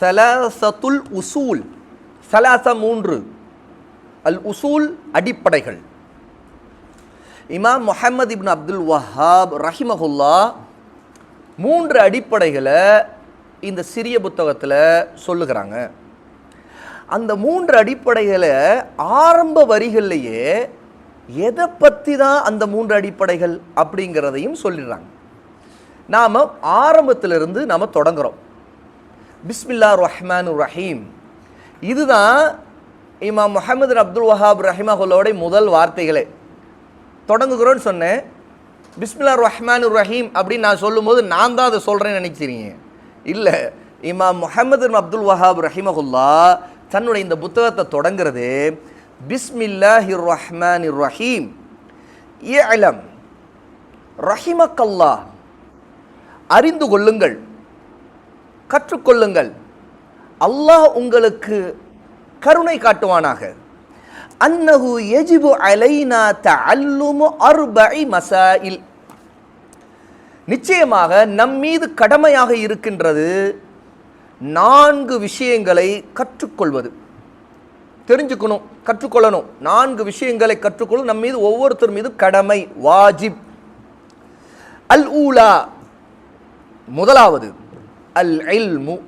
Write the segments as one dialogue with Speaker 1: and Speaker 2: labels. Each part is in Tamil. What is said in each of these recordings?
Speaker 1: சலாசத்துல் உசூல். சலாச மூன்று அல் உசூல் அடிப்படைகள். இமாம் முஹம்மது இப்னு அப்துல் வஹாப் ரஹிமஹுல்லா மூன்று அடிப்படைகளை இந்த சிறிய புத்தகத்தில் சொல்லுகிறாங்க. அந்த மூன்று அடிப்படைகளை ஆரம்ப வரிகள்லையே எதை பற்றி தான் அந்த மூன்று அடிப்படைகள் அப்படிங்கிறதையும் சொல்லிடுறாங்க. நாம் ஆரம்பத்திலிருந்து நாம் தொடங்குறோம். பிஸ்மில்லா ரஹ்மான் ரஹீம் இதுதான் இமாம் முஹம்மது அப்துல் வஹாப் ரஹிமஹுல்லோடைய முதல் வார்த்தைகளே. தொடங்குகிறோன்னு சொன்னேன். பிஸ்மில்லா ரஹ்மான் ரஹீம் அப்படின்னு நான் சொல்லும்போது நான் தான் அதை சொல்கிறேன்னு நினைக்கிறீங்க. இல்லை இமாம் முஹமது அப்துல் வஹாப் ரஹிமஹுல்லா தன்னுடைய இந்த புத்தகத்தை தொடங்குறது பிஸ்மில்லாஹிர் ரஹ்மான் ரஹீம் இலம் ரஹிமக்கல்லா அறிந்து கொள்ளுங்கள். கற்றுக்கொள்ளுங்கள். அல்லாஹ் உங்களுக்கு கருணை காட்டுவானாக. அன்னஹு எஜிபு அலைனா த அல்லுமு அர்பை மசாயில். நிச்சயமாக நம் மீது கடமையாக இருக்கின்றது நான்கு விஷயங்களை கற்றுக்கொள்வது. தெரிஞ்சுக்கணும் கற்றுக்கொள்ளணும். நான்கு விஷயங்களை கற்றுக்கொள்ளும் நம் மீது ஒவ்வொருத்தர் மீது கடமை வாஜிப். அல் ஊலா முதலாவது. அல் இல்மு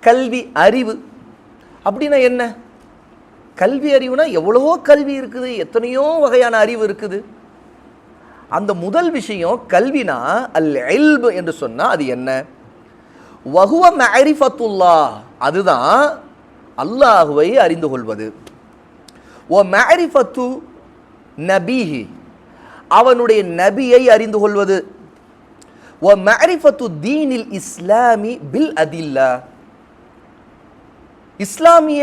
Speaker 1: கல்வி அறிவு. அப்படின்னா என்ன? கல்வி அறிவுனா எவ்வளவோ கல்வி இருக்குது எத்தனையோ வகையான அறிவு இருக்குது. அந்த முதல் விஷயம் கல்வினா அல் இல்பு என்று சொன்னால் அது என்ன? வகுவ மேரிஃபத்துல்லா அதுதான் அல்லாஹுவை அறிந்து கொள்வது. ஓ மேரிஃபத்து நபிஹி. அவனுடைய நபியை அறிந்து கொள்வது. ஓ மேரிஃபத்து தீனில் இஸ்லாமி பில் அதில்லா இஸ்லாமிய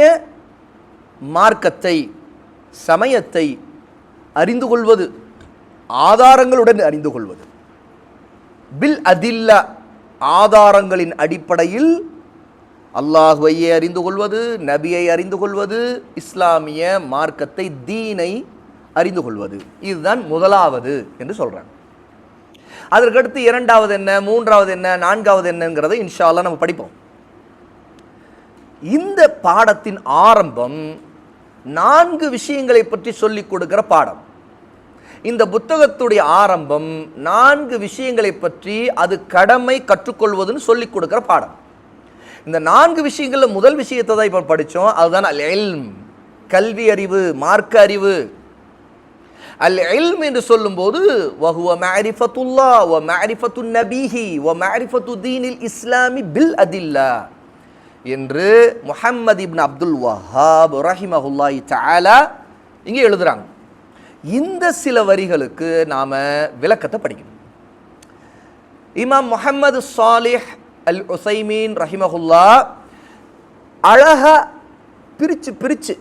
Speaker 1: மார்க்கத்தை சமயத்தை அறிந்து கொள்வது ஆதாரங்களுடன் அறிந்து கொள்வது. பில் அதில்லா ஆதாரங்களின் அடிப்படையில் அல்லாஹுவையே அறிந்து கொள்வது நபியை அறிந்து கொள்வது இஸ்லாமிய மார்க்கத்தை தீனை அறிந்து கொள்வது. இதுதான் முதலாவது என்று சொல்கிறாங்க அதற்கடுத்து இரண்டாவது என்ன மூன்றாவது என்ன நான்காவது என்னங்கிறத இன்ஷால்லாம் நம்ம படிப்போம். இந்த பாடத்தின் ஆரம்பம் நான்கு விஷயங்களை பற்றி சொல்லிக் கொடுக்கிற பாடம். இந்த புத்தகத்துடைய ஆரம்பம் நான்கு விஷயங்களை பற்றி அது கடமை கற்றுக்கொள்வதுன்னு சொல்லிக் கொடுக்கிற பாடம். இந்த நான்கு விஷயங்களில் முதல் விஷயத்தை தான் இப்போ படித்தோம் அதுதான் அல் கல்வி அறிவு மார்க்க அறிவு. அல் இல்ம் என்று சொல்லும்போது வஹுவ மேரிஃபத்துல்லா வ மேரிஃபத்து நபீஹி வ மேரிஃபத்து தீனில் இஸ்லாமி பில் அதில்லா என்று முஹம்மது இப்னு அப்துல் வஹாப் ரஹிமஹுல்லாஹி தஆலா இங்கே எழுதுறாங்க. இந்த சில வரிகளுக்கு நாம விளக்கத்தை படிக்கணும். இமாம் முஹம்மது சாலிஹ் அல் உசைமீன் ரஹிமஹுல்லா அழகா பிரிச்சு பிரிச்சு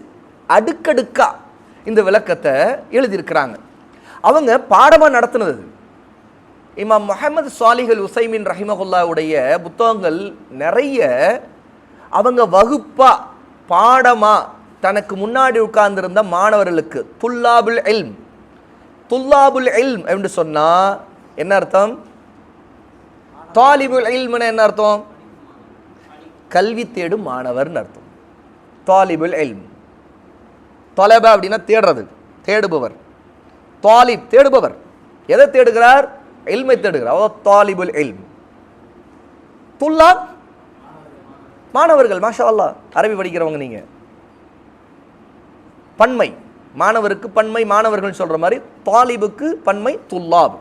Speaker 1: அடுக்கடுக்கா இந்த விளக்கத்தை எழுதியிருக்கிறாங்க. அவங்க பாடமாக நடத்தினது இமாம் முகமது சாலிஹ் உசைமின் ரஹிமஹுல்லாவுடைய புத்தகங்கள் நிறைய அவங்க வகுப்பா பாடமாக தனக்கு முன்னாடி உட்கார்ந்திருந்த மாணவர்களுக்கு துல்லாபுல் எல்ம் துல்லாபுல் எல்ம் என்று சொன்னால் என்ன அர்த்தம்? தாலிபுல் இல்ம்னு என்ன அர்த்தம்? கல்வி தேடும் மாணவர்னு அர்த்தம். தாலிபுல் எல்ம் தொலைப அப்படின்னா தேடுறது. தேடுபவர். தாலிப் தேடுபவர். எதை தேடுகிறார்? எல்மை தேடுகிறார். ஓ தாலிபுல் எல்ம் துல்லாப் மாணவர்கள் மாஷா அல்லாஹ் அரபி படிக்கிறவங்க நீங்கள் பன்மை. மாணவருக்கு பன்மை மாணவர்கள் சொல்ற மாதிரி தாலிபுக்கு பன்மை துல்லாப்.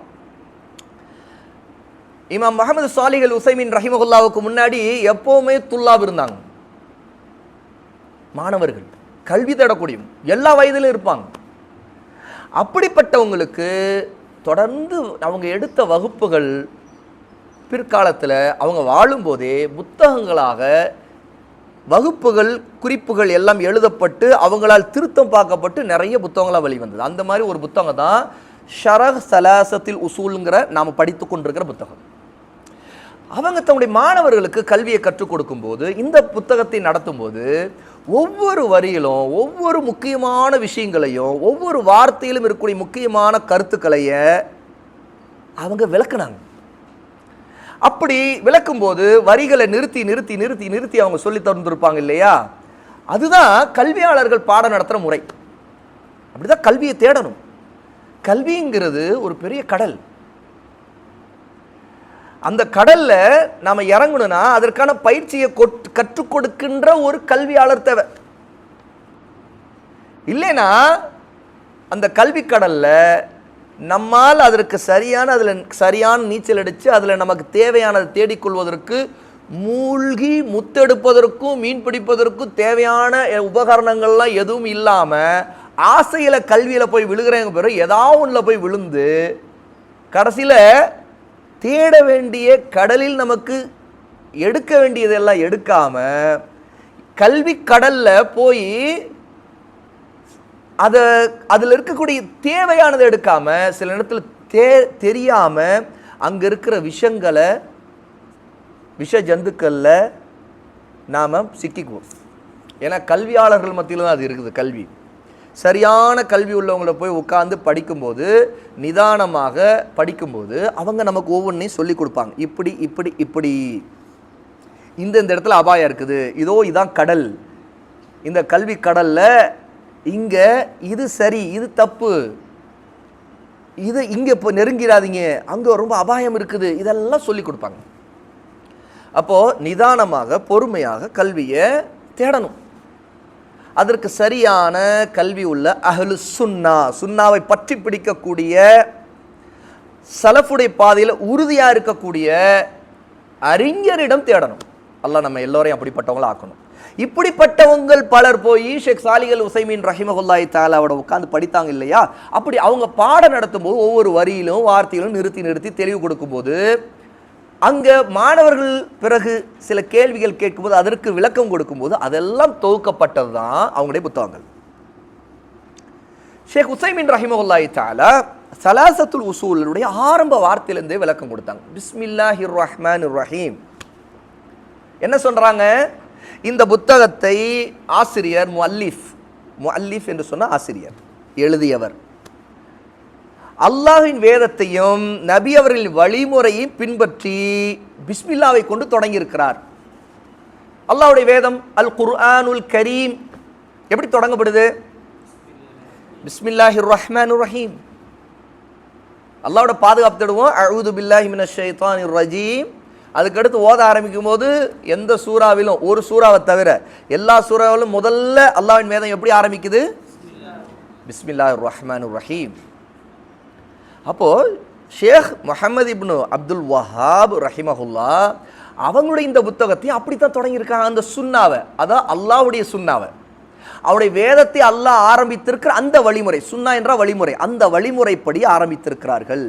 Speaker 1: இமாம் முகமது சாலிகள் உசைமின் ரஹிமகுல்லாவுக்கு முன்னாடி எப்பவுமே துல்லாப் இருந்தாங்க. மாணவர்கள். கல்வி தேடக்கூடியவங்க. எல்லா வயதிலும் இருப்பாங்க. அப்படிப்பட்டவங்களுக்கு தொடர்ந்து அவங்க எடுத்த வகுப்புகள் பிற்காலத்தில் அவங்க வாழும்போதே புத்தகங்களாக வகுப்புகள் குறிப்புகள் எல்லாம் எழுதப்பட்டு அவங்களால் திருத்தம் பார்க்கப்பட்டு நிறைய புத்தகங்களாக வெளிவந்தது. அந்த மாதிரி ஒரு புத்தகம் தான் ஷரஹ் சலாசத்தில் உசூலுங்கிற நாம் படித்து கொண்டிருக்கிற புத்தகம். அவங்க தன்னுடைய மாணவர்களுக்கு கல்வியை கற்றுக் கொடுக்கும்போது இந்த புத்தகத்தை நடத்தும்போது ஒவ்வொரு வரியிலும் ஒவ்வொரு முக்கியமான விஷயங்களையும் ஒவ்வொரு வார்த்தையிலும் இருக்கக்கூடிய முக்கியமான கருத்துக்களைய அவங்க விளக்குனாங்க. அப்படி விளக்கும்போது வரிகளை நிறுத்தி நிறுத்தி நிறுத்தி நிறுத்தி அவங்க சொல்லி தந்துருப்பாங்க இல்லையா? அதுதான் கல்வியாளர்கள் பாடம் நடத்துகிற முறை. அப்படிதான் கல்வியை தேடணும். கல்விங்கிறது ஒரு பெரிய கடல். அந்த கடல்ல நாம் இறங்கணும்னா அதற்கான பயிற்சியை கொட்- கற்றுக் கொடுக்கின்ற ஒரு கல்வியாளர் தேவை. இல்லைனா அந்த கல்வி கடல்ல நம்மால் அதற்கு சரியான அதில் சரியான நீச்சல் அடித்து அதில் நமக்கு தேவையானதை தேடிக்கொள்வதற்கு மூழ்கி முத்தெடுப்பதற்கும் மீன் பிடிப்பதற்கும் தேவையான உபகரணங்கள்லாம் எதுவும் இல்லாமல் ஆசையில் கல்வியில் போய் விழுகிறவங்க பிறகு ஏதாவது ஒன்றில் போய் விழுந்து கடைசியில் தேட வேண்டிய கடலில் நமக்கு எடுக்க வேண்டியதெல்லாம் எடுக்காம கல்வி கடலில் போய் அதை அதில் இருக்கக்கூடிய தேவையானதை எடுக்காம சில நேரத்தில் தே தெரியாம அங்கே இருக்கிற விஷங்களை விஷ ஜந்துக்களில் நாம் சிக்கிக்குவோம். ஏன்னா கல்வியாளர்கள் மத்தியில் தான் அது இருக்குது கல்வி. சரியான கல்வி உள்ளவங்கள போய் உட்காந்து படிக்கும்போது நிதானமாக படிக்கும்போது அவங்க நமக்கு ஒவ்வொன்றையும் சொல்லி கொடுப்பாங்க. இப்படி இப்படி இப்படி. இந்த இந்த இடத்துல அபாயம் இருக்குது. இதோ இதான் கடல். இந்த கல்வி கடலில் இங்கே இது சரி இது தப்பு. இது இங்கே இப்போ நெருங்கிடாதீங்க. அங்கே ரொம்ப அபாயம் இருக்குது. இதெல்லாம் சொல்லி கொடுப்பாங்க. அப்போது நிதானமாக பொறுமையாக கல்வியை தேடணும். அதற்கு சரியான கல்வி உள்ள அஹலு சுன்னா சுன்னாவை பற்றி பிடிக்கக்கூடிய சலஃபுடைய பாதையில் உறுதியாக இருக்கக்கூடிய அறிஞரிடம் தேடணும். அல்லாஹ் நம்ம எல்லோரையும் அப்படிப்பட்டவங்கள ஆக்கணும். இப்படிப்பட்டவங்கள் பலர் போய் ஷேக் சாலிகள் உசைமீன் ரஹிமகுல்லாய் தாலாவோட உட்காந்து படித்தாங்க இல்லையா? அப்படி அவங்க பாடம் நடத்தும்போது ஒவ்வொரு வரியிலும் வார்த்தையிலும் நிறுத்தி நிறுத்தி தெளிவு கொடுக்கும்போது அங்கே மாணவர்கள் பிறகு சில கேள்விகள் கேட்கும்போது அதற்கு விளக்கம் கொடுக்கும்போது அதெல்லாம் தொகுக்கப்பட்டது தான் அவங்களுடைய புத்தகங்கள். ஷேக் உசைமின் ரஹிமகுல்லாய் தாலா சலாசத்துல் உசூலுடைய ஆரம்ப வார்த்தையிலிருந்தே விளக்கம் கொடுத்தாங்க. பிஸ்மில்லாஹி ரஹ்மான் ரஹீம். என்ன சொல்கிறாங்க இந்த புத்தகத்தை ஆசிரியர் முஅல்லிஃப் முஅல்லிஃப் என்று சொன்ன ஆசிரியர் எழுதியவர். அல்லாஹின் வேதத்தையும் நபி அவர்களின் வழிமுறையும் பின்பற்றி பிஸ்மில்லாவை கொண்டு தொடங்கியிருக்கிறார். அல்லாவுடைய வேதம் அல் குர்ஆனுல் கரீம். எப்படி தொடங்கப்படுது? பிஸ்மில்லாஹி ரஹ்மான் ரஹீம். அல்லாவோட பாதுகாப்பு தேடுவோம். அழுது பில்லாஹி மினஷ் ரஜீம். அதுக்கடுத்து ஓத ஆரம்பிக்கும் போது எந்த சூறாவிலும் ஒரு சூறாவை தவிர எல்லா சூறாவிலும் முதல்ல அல்லாவின் வேதம் எப்படி ஆரம்பிக்குது? பிஸ்மில்லாஹிர் ரஹ்மான் ரஹீம். அப்போது ஷேக் முஹம்மது இப்னு அப்துல் வஹாப் ரஹிமஹுல்லா அவங்களுடைய இந்த புத்தகத்தையும் அப்படித்தான் தொடங்கியிருக்காங்க. அந்த சுண்ணாவை அதான் அல்லாஹ்வுடைய சுண்ணாவை அவருடைய வேதத்தை அல்லாஹ் ஆரம்பித்திருக்கிற அந்த வழிமுறை சுன்னா என்ற வழிமுறை அந்த வழிமுறைப்படி ஆரம்பித்திருக்கிறார்கள்.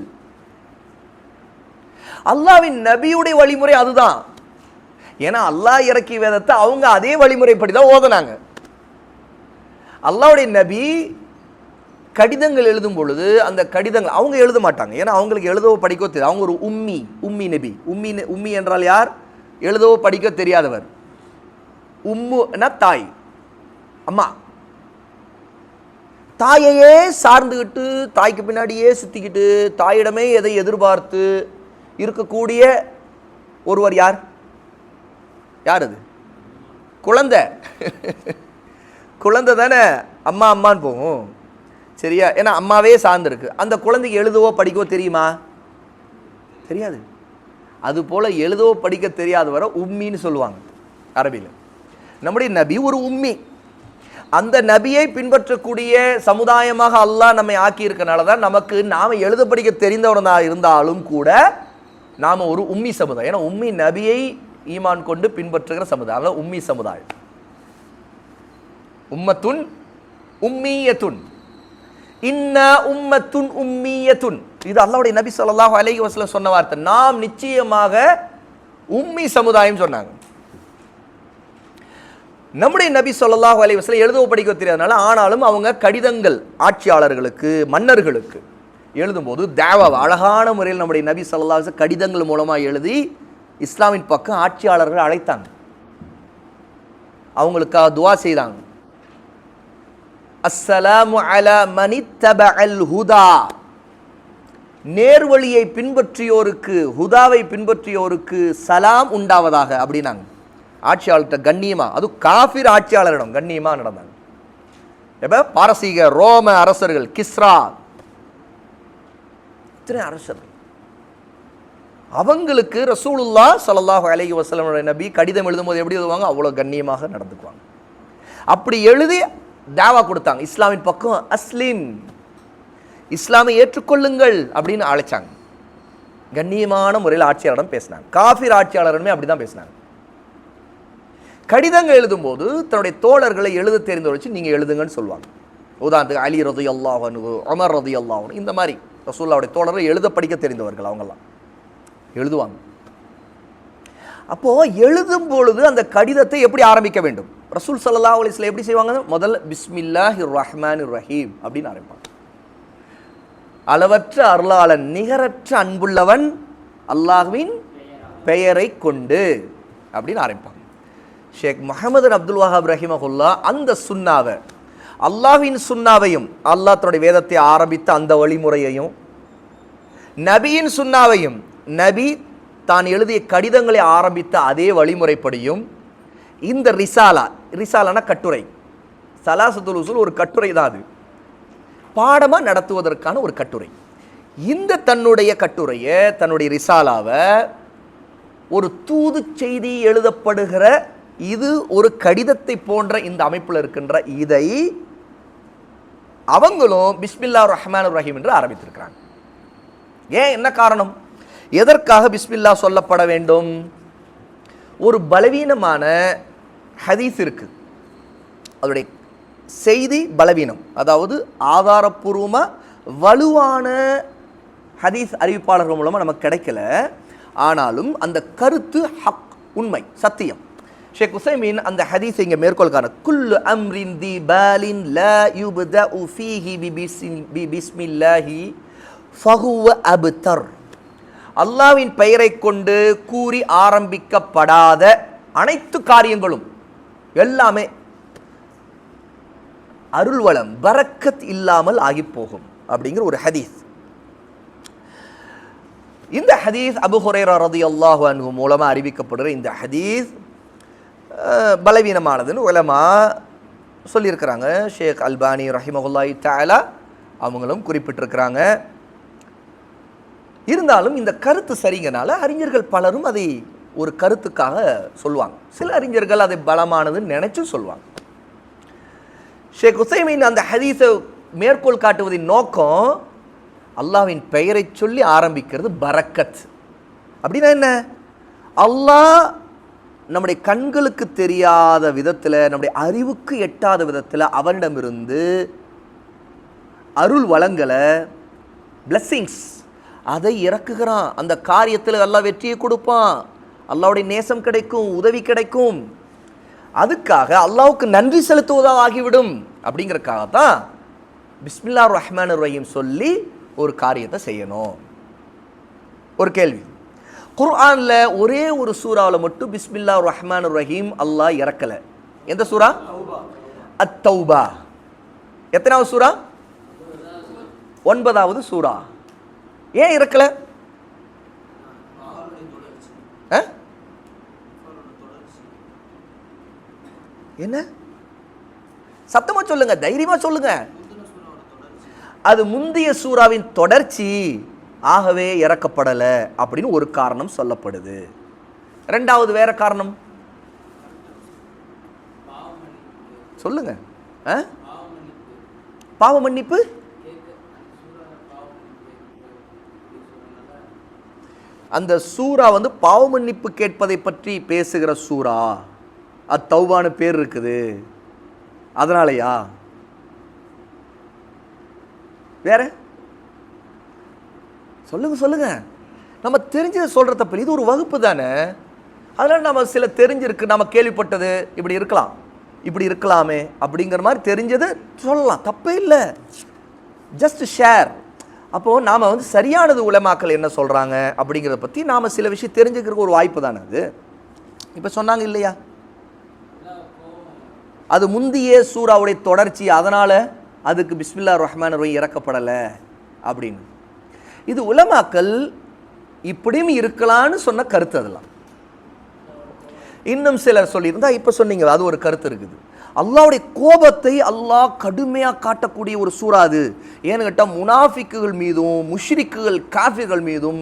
Speaker 1: அல்லாவின் நபியுடைய வழிமுறை அதுதான். ஏன்னா அல்லாஹ் இறக்கிய வேதத்தை அவங்க அதே வழிமுறைப்படி தான் ஓதுனாங்க. அல்லாஹ்வுடைய நபி கடிதங்கள் எழுதும் பொழுது அந்த கடிதங்கள் அவங்க எழுத மாட்டாங்க. ஏன்னா அவங்களுக்கு எழுதவோ படிக்கவோ தெரியாது. அவங்க ஒரு உம்மி உம்மி நபி. உம்மி உம்மி என்றால் யார்? எழுதவோ படிக்க தெரியாதவர். உம்முனா தாய். அம்மா. தாயையே சார்ந்துக்கிட்டு தாய்க்கு பின்னாடியே சுற்றிக்கிட்டு தாயிடமே எதை எதிர்பார்த்து இருக்கக்கூடிய ஒருவர் யார்? யார் அது? குழந்தை. குழந்தை தானே? அம்மா அம்மான்னு போகும். சரியா? ஏன்னா அம்மாவே சார்ந்திருக்கு. அந்த குழந்தைக்கு எழுதவோ படிக்கவோ தெரியுமா? தெரியாது. அது போல் எழுதவோ படிக்க தெரியாதவரை உம்மின்னு சொல்லுவாங்க அரபியில். நம்முடைய நபி ஒரு உம்மி. அந்த நபியை பின்பற்றக்கூடிய சமுதாயமாக அல்லாஹ் நம்மை ஆக்கியிருக்கனால தான் நமக்கு நாம் எழுத படிக்க தெரிந்தவனாக இருந்தாலும் கூட நாம் ஒரு உம்மி சமுதாயம். ஏன்னா உம்மி நபியை ஈமான் கொண்டு பின்பற்றுகிற சமுதாயம். அதனால உம்மி சமுதாயம். உம்மத்துன் உம்மியத்துன். இன்ன உம்மத்துன் உம்மியத்துன். இது அல்லாவுடைய நபி ஸல்லல்லாஹு அலைஹி வசலம் சொன்ன வார்த்தை. நாம் நிச்சயமாக உம்மி சமுதாயம் சொன்னாங்க. நம்முடைய நபி ஸல்லல்லாஹு அலைஹி வசலம் எழுதவோ படிக்க தெரியாதனால ஆனாலும் அவங்க கடிதங்கள் ஆட்சியாளர்களுக்கு மன்னர்களுக்கு எழுதும்போது தேவாவை அழகான முறையில் நம்முடைய நபி சொல்லாஹ் கடிதங்கள் மூலமாக எழுதி இஸ்லாமின் பக்கம் ஆட்சியாளர்கள் அழைத்தாங்க. அவங்களுக்காக துவா செய்தாங்க. அஸ்ஸலாமு அலா மனித்தப தபஅல் ஹுதா. நேர்வழியை பின்பற்றியோருக்கு ஹுதாவை பின்பற்றியோருக்கு சலாம் உண்டாவதாக அப்படின்னாங்க. ஆட்சியாளர்கிட்ட கண்ணியமா? அது காஃபிர் ஆட்சியாளரிடம் கண்ணியமா நடந்தாங்க. எப்போ? பாரசீக ரோம அரசர்கள் கிஸ்ரா. இத்தனை அரசர்கள். அவங்களுக்கு ரசூலுல்லா ஸல்லல்லாஹு அலைஹி வசலம் நபி கடிதம் எழுதும்போது எப்படி எழுதுவாங்க? அவ்வளோ கண்ணியமாக நடந்துக்குவாங்க. அப்படி எழுதி தாவா கொடுத்தாங்க. இஸ்லாமின் பக்கம் அஸ்லீம். இஸ்லாமை ஏற்றுக்கொள்ளுங்கள் அப்படின்னு அழைச்சாங்க. கண்ணியமான முறையில் ஆட்சியாளரிடம் பேசினாங்க. காஃபிர் ஆட்சியாளருமே அப்படி தான் பேசினாங்க. கடிதங்கள் எழுதும்போது தன்னுடைய தோழர்களை எழுத தெரிந்து வச்சு நீங்கள் எழுதுங்கன்னு சொல்லுவாங்க. உதாரணத்துக்கு அலி ரது அல்லாஹனு அமர் ரது அல்லாஹனு இந்த மாதிரி ரசூல்லாவுடைய தோழர்கள் எழுத படிக்க தெரிந்தவர்கள் அவங்கெல்லாம். எழுதுவாங்க. அப்போ எழுதும் பொழுது அந்த கடிதத்தை எப்படி ஆரம்பிக்க வேண்டும்? ரசூல் சல்லா அலிஸ்ல எப்படி செய்வாங்க? முதல்ல பிஸ்மில்லாஹி ரஹ்மான் ரஹீம் அப்படின்னு ஆரம்பிப்பாங்க. அளவற்ற அருளாளன் நிகரற்ற அன்புள்ளவன் அல்லாஹ்வின் பெயரை கொண்டு அப்படின்னு ஆரம்பிப்பாங்க. ஷேக் முகமது அப்துல் வஹாப் ரஹிமஹுல்லா அந்த சுன்னாவை அல்லாஹ்வின் சுன்னாவையும் அல்லாஹ் தன்னுடைய வேதத்தை ஆரம்பித்த அந்த வழிமுறையையும் நபியின் சுன்னாவையும் நபி தான் எழுதிய கடிதங்களை ஆரம்பித்த அதே வழிமுறைப்படியும் இந்த ரிசாலா ரிசாலான கட்டுரை. சலாசத்துல் உசூல் ஒரு கட்டுரை தான் அது. பாடமாக நடத்துவதற்கான ஒரு கட்டுரை. இந்த தன்னுடைய கட்டுரையை தன்னுடைய ரிசாலாவை ஒரு தூது செய்தி எழுதப்படுகிற இது ஒரு கடிதத்தை போன்ற இந்த அமைப்பில் இருக்கின்ற இதை அவங்களும் பிஸ்மில்லா ரஹ்மான் ரஹீம் என்று ஆரம்பித்திருக்கிறாங்க. ஏன் என்ன காரணம்? எதற்காக பிஸ்மில்லா சொல்லப்பட வேண்டும்? ஒரு பலவீனமான ஹதீஸ் இருக்குது அதோடைய செய்தி பலவீனம். அதாவது ஆதாரப்பூர்வமாக வலுவான ஹதீஸ் அறிவிப்பாளர்கள் மூலமாக நமக்கு கிடைக்கல. ஆனாலும் அந்த கருத்து ஹக் உண்மை சத்தியம். ஷேக் உசைமீன் அந்த ஹதீஸ் இங்கே மேற்கோள்கான குல்லு அம்ரின் தி பாலின் ல யுப்தஉ ஃபீஹி பி பிஸ்மி- பி பிஸ்மில்லாஹி ஃபஹுவ அப்தர். அல்லாவின் பெயரை கொண்டு கூறி ஆரம்பிக்கப்படாத அனைத்து காரியங்களும் எல்லாமே அருள்வளம் பரக்கத் இல்லாமல் ஆகி போகும் அப்படிங்கிற ஒரு ஹதீஸ். இந்த ஹதீஸ் அபு ரதி அல்லாஹு அன்ஹு மூலமாக அறிவிக்கப்படுற இந்த ஹதீஸ் பலவீனமானதுன்னு உலமா சொல்லியிருக்கிறாங்க. ஷேக் அல்பானி ரஹிமஹுல்லாஹி தாலா அவங்களும் குறிப்பிட்டிருக்கிறாங்க. இருந்தாலும் இந்த கருத்து சரிங்கனால அறிஞர்கள் பலரும் அதை ஒரு கருத்துக்காக சொல்லுவாங்க. சில அறிஞர்கள் அதை பலமானதுன்னு நினைச்சும் சொல்லுவாங்க. ஷேக் ஹுசைமின் அந்த ஹதீஸை மேற்கோள் காட்டுவதின் நோக்கம் அல்லாஹ்வின் பெயரை சொல்லி ஆரம்பிக்கிறது பரக்கத். அப்படின்னா என்ன? அல்லாஹ் நம்முடைய கண்களுக்கு தெரியாத விதத்தில் நம்முடைய அறிவுக்கு எட்டாத விதத்தில் அவனிடமிருந்து அருள் வளங்களை பிளஸ்ஸிங்ஸ் அதை இறக்குகிறான். அந்த காரியத்தில் நல்லா வெற்றியை கொடுப்பான். அல்லாவுடைய நேசம் கிடைக்கும் உதவி கிடைக்கும். அதுக்காக அல்லாவுக்கு நன்றி செலுத்துவதாக ஆகிவிடும் அப்படிங்கிறக்காக தான் பிஸ்மில்லா ரஹ்மான் ரஹீம் சொல்லி ஒரு காரியத்தை செய்யணும். ஒரு கேள்வி. குர்ஆனில் ஒரே ஒரு சூறாவில் மட்டும் பிஸ்மில்லா ரஹ்மான் ரஹீம் அல்லாஹ் இறக்கலை. எந்த சூறா? அத் தௌபா எத்தனாவது சூறா? ஒன்பதாவது சூறா. ஏன் இறக்கல? என்ன? சத்தமாக சொல்லுங்க தைரியமாக சொல்லுங்க. அது முந்தைய சூறாவின் தொடர்ச்சி ஆகவே இறக்கப்படலை அப்படின்னு ஒரு காரணம் சொல்லப்படுது. ரெண்டாவது வேற காரணம்? சொல்லுங்க. ஆ? பாவ மன்னிப்பு? அந்த சூரா வந்து பாவ மன்னிப்பு கேட்பதை பற்றி பேசுகிற சூரா அது தௌபான பேர் இருக்குது. அதனாலயா? வேற? சொல்லுங்க சொல்லுங்க. நம்ம தெரிஞ்சதை சொல்கிற தப்பு இது ஒரு வகுப்பு தானே? அதனால் நம்ம சில தெரிஞ்சிருக்கு நம்ம கேள்விப்பட்டது இப்படி இருக்கலாம். இப்படி இருக்கலாமே அப்படிங்கிற மாதிரி தெரிஞ்சது சொல்லலாம். தப்பே இல்லை. ஜஸ்ட் ஷேர் அப்போது நாம் வந்து சரியானது உலமாக்கள் என்ன சொல்கிறாங்க அப்படிங்கிறத பற்றி நாம் சில விஷயம் தெரிஞ்சுக்கிறதுக்கு ஒரு வாய்ப்பு தானே அது? இப்போ சொன்னாங்க இல்லையா? அது முந்திய சூறாவுடைய தொடர்ச்சி அதனால் அதுக்கு பிஸ்மில்லா ரஹ்மான் ரஹீம் இறக்கப்படலை அப்படின்னு. இது உலமாக்கல் இப்படியும் இருக்கலாம்னு சொன்ன கருத்து அதெல்லாம். இன்னும் சிலர் சொல்லியிருந்தா இப்போ சொன்னீங்க அது ஒரு கருத்து இருக்குது. அல்லாவுடைய கோபத்தை அல்லாஹ் கடுமையாக காட்டக்கூடிய ஒரு சூறா அது. ஏன்னு கேட்டால் முனாஃபிக்குகள் மீதும் முஷ்ரிக்குகள் காஃபிர்கள் மீதும்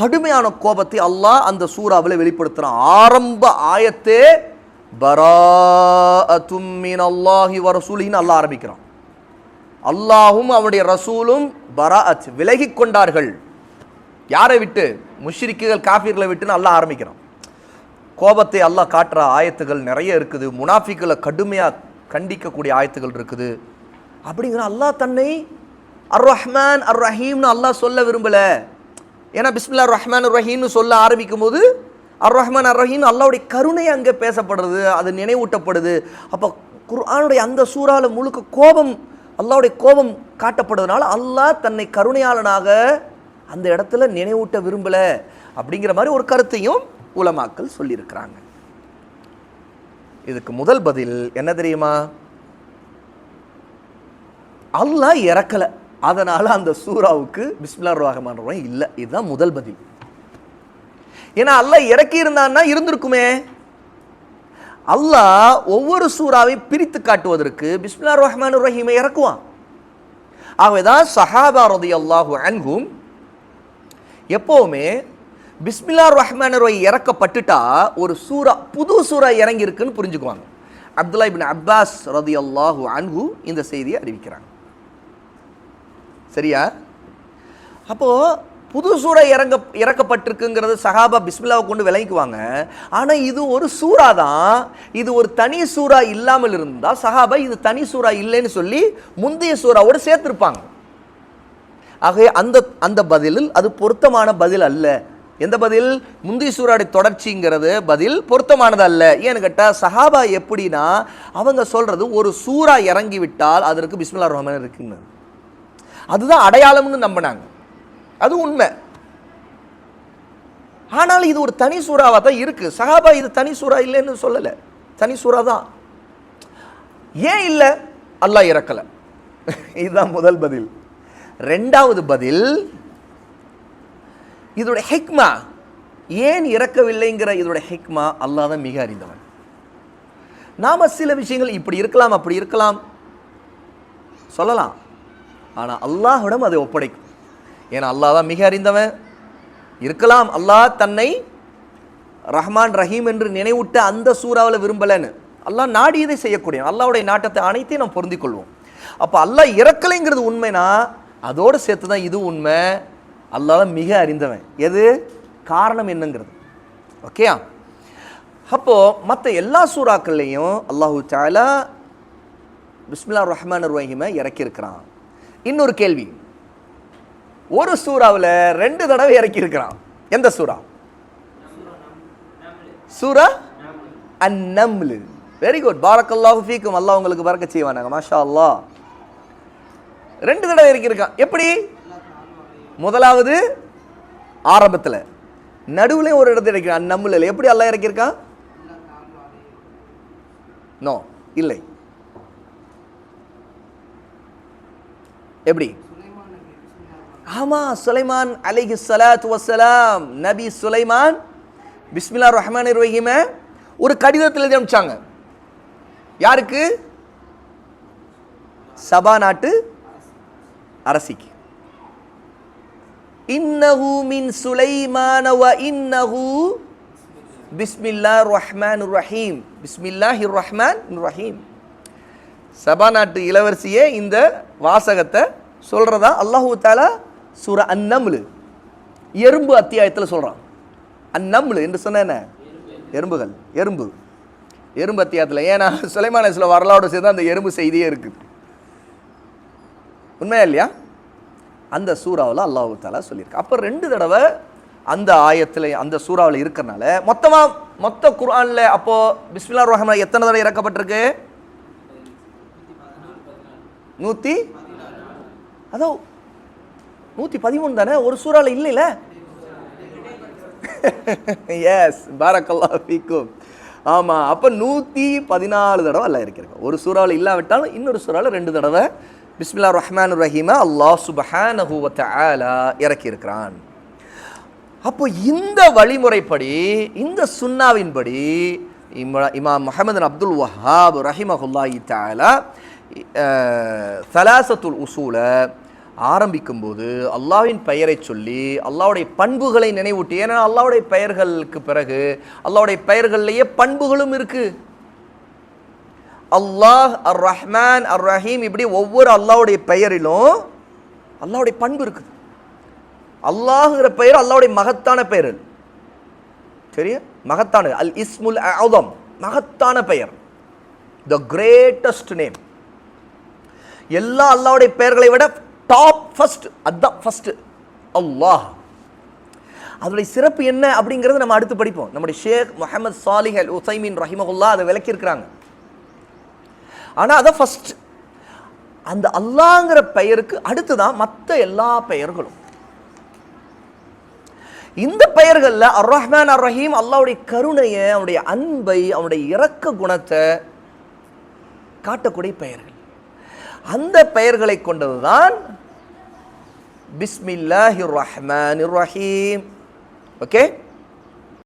Speaker 1: கடுமையான கோபத்தை அல்லாஹ் அந்த சூறாவில் வெளிப்படுத்துகிறான் ஆரம்ப ஆயத்தே பராஅத்தும் அல்லாஹி வ அல்லாஹ் ஆரம்பிக்கிறான். அல்லாஹும் அவனுடைய ரசூலும் பராஅத் விலகி கொண்டார்கள். யாரை விட்டு? முஷ்ரிக்குகள் காஃபிர்களை விட்டுன்னு அல்லாஹ் ஆரம்பிக்கிறான். கோபத்தை அல்லாஹ் காட்டுற ஆயத்துகள் நிறைய இருக்குது. முனாஃபிக்களை கடுமையாக கண்டிக்கக்கூடிய ஆயத்துகள் இருக்குது. அப்படிங்கிற அல்லாஹ் தன்னை அர் ரஹ்மான் அர் ரஹீம்னு அல்லாஹ் சொல்ல விரும்பலை. ஏன்னா பிஸ்மில்லா ரஹ்மான் அர் ரஹீம்னு சொல்ல ஆரம்பிக்கும் போது அர் ரஹ்மான் அர் ரஹீம் அல்லாவுடைய கருணை அங்கே பேசப்படுறது அது நினைவூட்டப்படுது. அப்போ குர்ஆனுடைய அந்த சூறாவில் முழுக்க கோபம் அல்லாவுடைய கோபம் காட்டப்படுறதுனால அல்லாஹ் தன்னை கருணையாளனாக அந்த இடத்துல நினைவூட்ட விரும்பல அப்படிங்கிற மாதிரி ஒரு கருத்தையும் உலமாக்கள் சொல்லியிருக்கிறாங்க. இதுக்கு முதல் பதில் என்ன தெரியுமா? அல்லாஹ் இறக்கலை. அதனால் அந்த சூறாவுக்கு பிஸ்மில்லா ரஹ்மான் இல்லை. இதுதான் முதல் பதில். ஏன்னா அல்லாஹ் இறக்கி இருந்தான்னா இருந்திருக்குமே. அல்லாஹ் ஒவ்வொரு சூறாவை பிரித்து காட்டுவதற்கு பிஸ்மில்லா ரஹ்மான் ரஹீமை இறக்குவான். ஆகவேதான் சஹாபா ரதி அல்லாஹு அன்ஹும். எப்போவுமே பிஸ்மில்லா ரஹ்மான் ரஹி இறக்கப்பட்டுட்டா ஒரு சூறா புது சூறா இறங்கி இருக்குன்னு புரிஞ்சுக்குவாங்க. அப்துல்லா இபின் அப்பாஸ் ரதி அல்லாஹு அன்ஹு இந்த செய்தியை அறிவிக்கிறாங்க. சரியா? அப்போ புது சூறா இறங்க இறக்கப்பட்டிருக்குங்கிறது சஹாபா பிஸ்மில்லாவை கொண்டு விளங்கிக்குவாங்க. ஆனால் இது ஒரு சூறா தான். இது ஒரு தனி சூறா இல்லாமல் இருந்தால் சஹாபா இது தனி சூறா இல்லைன்னு சொல்லி முந்தைய சூறாவோடு சேர்த்துருப்பாங்க. ஆகவே அந்த அந்த பதிலில் அது பொருத்தமான பதில் அல்ல. எந்த பதில்? முந்தி சூறாடைய தொடர்ச்சிங்கிறது பதில் பொருத்தமானது அல்ல. ஏன்னு கேட்டால் சஹாபா எப்படின்னா அவங்க சொல்கிறது ஒரு சூறா இறங்கி விட்டால் அதற்கு பிஸ்மில்லா ரஹ்மான் இருக்குங்க அதுதான் அடையாளம்னு நம்பினாங்க. அது உண்மை. ஆனால் இது ஒரு தனி சூறாவாக தான் இருக்கு. சஹாபா இது தனி சூறா இல்லைன்னு சொல்லலை. தனி சூறா தான். ஏன் இல்லை? அல்லாஹ் இறக்கல. இதுதான் முதல் பதில். ரெண்டாவது பதில் இதோட ஹெக்மா ஏன் இறக்கவில்லைங்கிற இதோட ஹெக்மா அல்லாஹ் தான் மிக அறிந்தவன். நாம சில விஷயங்கள் இப்படி இருக்கலாம் அப்படி இருக்கலாம். சொல்லலாம். ஆனால் அல்லாஹ்விடம் அதை ஒப்படைக்கும். ஏன்னா அல்லாஹ் தான் மிக அறிந்தவன். இருக்கலாம் அல்லாஹ் தன்னை ரஹ்மான் ரஹீம் என்று நினைவூட்ட அந்த சூறாவில் விரும்பலைன்னு. அல்லாஹ் நாடியதை செய்யக்கூடிய அல்லாவுடைய நாட்டத்தை அனைத்தையும் நாம் பொருந்திக் கொள்வோம். அப்போ அல்லாஹ் இறக்கலைங்கிறது உண்மைனா அதோடு சேர்த்து தான் இது உண்மை. அல்லாஹ் மிக அறிந்தவன். எது? காரணம் என்னங்கிறது. ஓகேயா அப்போது மற்ற எல்லா சூறாக்கள்லேயும் அல்லாஹு சாலா பிஸ்மில்லா ரஹ்மான் ரஹீமை இறக்கியிருக்கிறான். இன்னொரு கேள்வி. ஒரு சூறாவில் ரெண்டு தடவை இறக்கியிருக்கிறான் எந்த சூறா? சூரா அந்நம்லு வெரி குட் பாரக்கல்லாஹு ஃபீக்கும். அல்லாஹ் உங்களுக்கு பறக்க செய்வானாங்க. மாஷா அல்லாஹ் ரெண்டு தடவை இறக்கியிருக்கான் எப்படி? முதலாவது ஆரம்பத்தில். நடுவில் ஒரு இடத்துல இறக்கிறான் அந்நம்லில் எப்படி அல்லாஹ் இறக்கியிருக்கான் நோ இல்லை. எப்படி? ஆமா சுலைமான் அலைஹி சலாத் வசலாம் நபி சுலைமான் பிஸ்மில்லா ரஹ்மான் ரஹீம ஒரு கடிதத்தில் எழுதி அனுப்பிச்சாங்க. யாருக்கு? சபா நாட்டு அரசிக்கு. இன்னஹு மின் சுலைமான வ இன்னஹு பிஸ்மில்லா ரஹ்மான் ரஹீம். பிஸ்மில்லாஹிர் ரஹ்மான் ரஹீம். சபா நாட்டு இளவரசியே இந்த வாசகத்தை சொல்றதா? அல்லாஹு தாலா சூரா அந்நம்லு எறும்பு அத்தியாயத்தில் சொல்கிறான் அந்நம்லு என்று சொன்ன என்ன? எறும்புகள். எறும்பு. எறும்பு அத்தியாயத்தில். ஏன்னா சுலைமான சில வரலாறு சேர்ந்து அந்த எறும்பு செய்தியே இருக்குது உண்மையா இல்லையா? அந்த சூறாவில் அல்லாஹு தாலா சொல்லியிருக்கு. அப்போ ரெண்டு தடவை அந்த ஆயத்தில் அந்த சூறாவில் இருக்கிறனால மொத்தமாக மொத்த குர்ஆனில் அப்போது பிஸ்மில்லா ரஹ்மான் எத்தனை தடவை இறக்கப்பட்டிருக்கு? நூற்றி அதோ நூற்றி பதிமூணு தானே? ஒரு சூறாவில் இல்லைல்ல எஸ் பாரக்கல்லா ஃபீக்கும் ஆமாம் அப்போ நூற்றி பதினாலு தடவை அல்ல இருக்கிறாங்க ஒரு சூறாவில் இல்லாவிட்டாலும் இன்னொரு சூறாவில் ரெண்டு தடவை. பிஸ்மில்லா ரஹ்மான் ரஹீமா அல்லாஹ் சுபஹானஹு ஆலா இறக்கியிருக்கிறான். அப்போ இந்த வழிமுறைப்படி இந்த சுன்னாவின்படி இம்ரா- இமாம் முஹம்மது அப்துல் வஹாப் ரஹிமஹுல்லாஹி தாலா சலாசத்துல் உசூல ஆரம்பிக்கும்போது அல்லாஹ்வின் பெயரை சொல்லி அல்லாவுடைய பண்புகளை நினைவூட்டி. ஏன்னா அல்லாஹ்வுடைய பெயர்களுக்கு பிறகு அல்லாவுடைய பெயர்கள்லேயே பண்புகளும் இருக்கு. அல்லாஹ் அர் ரஹ்மான் அர் ரஹீம் இப்படி ஒவ்வொரு அல்லாவுடைய பெயரிலும் அல்லாவுடைய பண்பு இருக்குது. அல்லாஹுங்கிற பெயர் அல்லாவுடைய மகத்தான பெயர். சரியா? மகத்தான அல் இஸ்முல் அவுதம் மகத்தான பெயர். த கிரேட்டஸ்ட் நேம் எல்லா அல்லாவுடைய பெயர்களை விட டாப் ஃபஸ்ட் அதுதான் ஃபஸ்ட்டு அல்லாஹ். அதனுடைய சிறப்பு என்ன அப்படிங்கிறத நம்ம அடுத்து படிப்போம். நம்முடைய ஷேக் முகமது சாலிஹ் அல் உசைமின் ரஹிமகுல்லா அதை விளக்கியிருக்கிறாங்க. ஆனால் அதை ஃபஸ்ட் அந்த அல்லாங்கிற பெயருக்கு அடுத்து தான் மற்ற எல்லா பெயர்களும். இந்த பெயர்களில் அர் ரஹ்மான் அர் ரஹீம் அல்லாவுடைய கருணையை அவனுடைய அன்பை அவனுடைய இரக்க குணத்தை காட்டக்கூடிய பெயர்கள். அந்த பெயர்களை கொண்டதுதான் பிஸ்மில்லாஹிர் ரஹ்மானிர் ரஹீம் ஓகே?